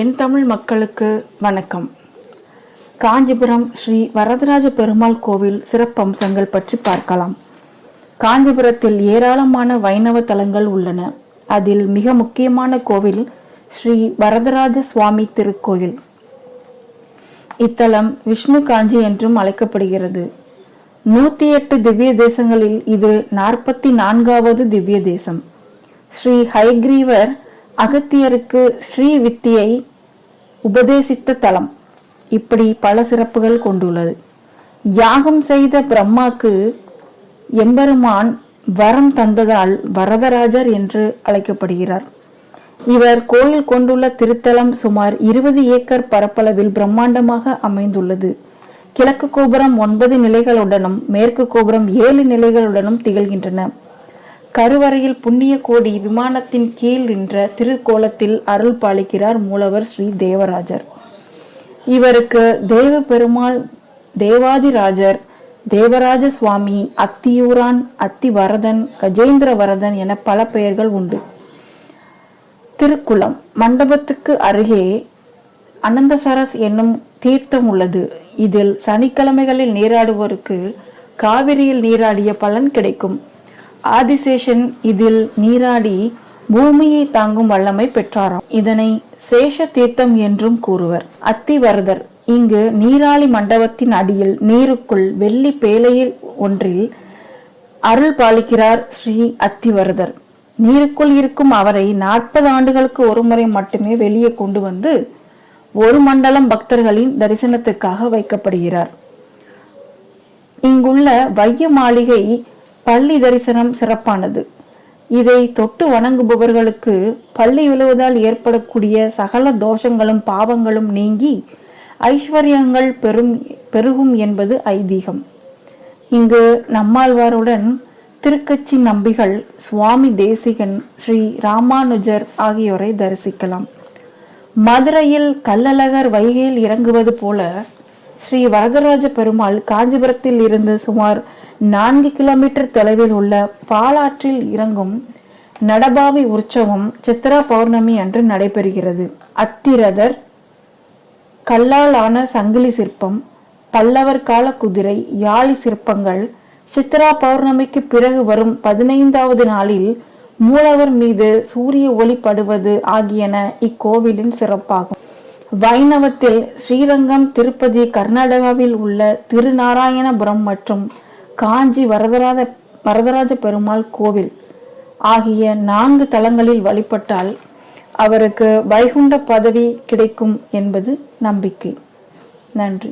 என் தமிழ் மக்களுக்கு வணக்கம். காஞ்சிபுரம் ஸ்ரீ வரதராஜ பெருமாள் கோவில் சிறப்பம்சங்கள் பற்றி பார்க்கலாம். காஞ்சிபுரத்தில் ஏராளமான வைணவ தலங்கள் உள்ளன. அதில் மிக முக்கியமான கோவில் ஸ்ரீ வரதராஜ சுவாமி திருக்கோயில். இத்தலம் விஷ்ணு காஞ்சி என்றும் அழைக்கப்படுகிறது. நூத்தி எட்டு திவ்ய தேசங்களில் இது நாற்பத்தி நான்காவது திவ்ய தேசம். ஸ்ரீ ஹைக்ரீவர் அகத்தியருக்கு ஸ்ரீ வித்தியை உபதேசித்த தலம். இப்படி பல சிறப்புகள் கொண்டுள்ளது. யாகம் செய்த பிரம்மாக்கு எம்பெருமான் வரம் தந்ததால் வரதராஜர் என்று அழைக்கப்படுகிறார். இவர் கோயில் கொண்டுள்ள திருத்தலம் சுமார் இருபது ஏக்கர் பரப்பளவில் பிரம்மாண்டமாக அமைந்துள்ளது. கிழக்கு கோபுரம் ஒன்பது நிலைகளுடனும் மேற்கு கோபுரம் ஏழு நிலைகளுடனும் திகழ்கின்றன. கருவறையில் புண்ணிய கோடி விமானத்தின் கீழ் நின்ற திருக்கோலத்தில் அருள் பாலிக்கிறார் மூலவர் ஸ்ரீ தேவராஜர். இவருக்கு தேவ பெருமாள் தேவாதிராஜர் தேவராஜ சுவாமி அத்தியூரான் அத்திவரதன் கஜேந்திர வரதன் என பல பெயர்கள் உண்டு. திருக்குளம் மண்டபத்துக்கு அருகே அனந்தசரஸ் என்னும் தீர்த்தம் உள்ளது. இதில் சனிக்கிழமைகளில் நீராடுவோருக்கு காவிரியில் நீராடிய பலன் கிடைக்கும். ஆதிசேஷன் இதில் நீராடி பூமியை தாங்கும் வல்லமை பெற்றாராம். இதனை சேஷ தீர்த்தம் என்றும் கூறுவர். அத்திவரதர் இங்கு நீராளி மண்டபத்தின் அடியில் நீருக்குள் வெள்ளி பேலையில் ஒன்றில் அருள் பாலிக்கிறார் ஸ்ரீ அத்திவரதர். நீருக்குள் இருக்கும் அவரை நாற்பது ஆண்டுகளுக்கு ஒருமுறை மட்டுமே வெளியே கொண்டு வந்து ஒரு மண்டலம் பக்தர்களின் தரிசனத்துக்காக வைக்கப்படுகிறார். இங்குள்ள வைய மாளிகை பள்ளி தரிசனம் சிறப்பானது. இதை தொட்டு வணங்குபவர்களுக்கு பள்ளி விழுவதால் ஏற்படக்கூடிய சகல தோஷங்களும் பாவங்களும் நீங்கி ஐஸ்வர்யங்கள் பெரும் பெருகும் என்பது ஐதீகம். இங்கு நம்மாழ்வாருடன் திருக்கச்சி நம்பிகள் சுவாமி தேசிகன் ஸ்ரீ ராமானுஜர் ஆகியோரை தரிசிக்கலாம். மதுரையில் கள்ளழகர் வைகையில் இறங்குவது போல ஸ்ரீ வரதராஜ பெருமாள் காஞ்சிபுரத்தில் இருந்து சுமார் நான்கு கிலோமீட்டர் தொலைவில் உள்ள பாலாற்றில் இறங்கும் நடபாவி உற்சவம் சித்ரா பௌர்ணமி அன்று நடைபெறுகிறது. அத்திரதர் கல்லால் ஆன சங்கிலி சிற்பம் பல்லவர் கால குதிரை யாழி சிற்பங்கள் சித்ரா பௌர்ணமிக்கு பிறகு வரும் பதினைந்தாவது நாளில் மூலவர் மீது சூரிய ஒளி படுவது ஆகியன இக்கோவிலின் சிறப்பாகும். வைணவத்தில் ஸ்ரீரங்கம் திருப்பதி கர்நாடகாவில் உள்ள திருநாராயணபுரம் மற்றும் காஞ்சி வரதராஜ வரதராஜ பெருமாள் கோவில் ஆகிய நான்கு தலங்களில் வழிபட்டால் அவருக்கு வைகுண்ட பதவி கிடைக்கும் என்பது நம்பிக்கை. நன்றி.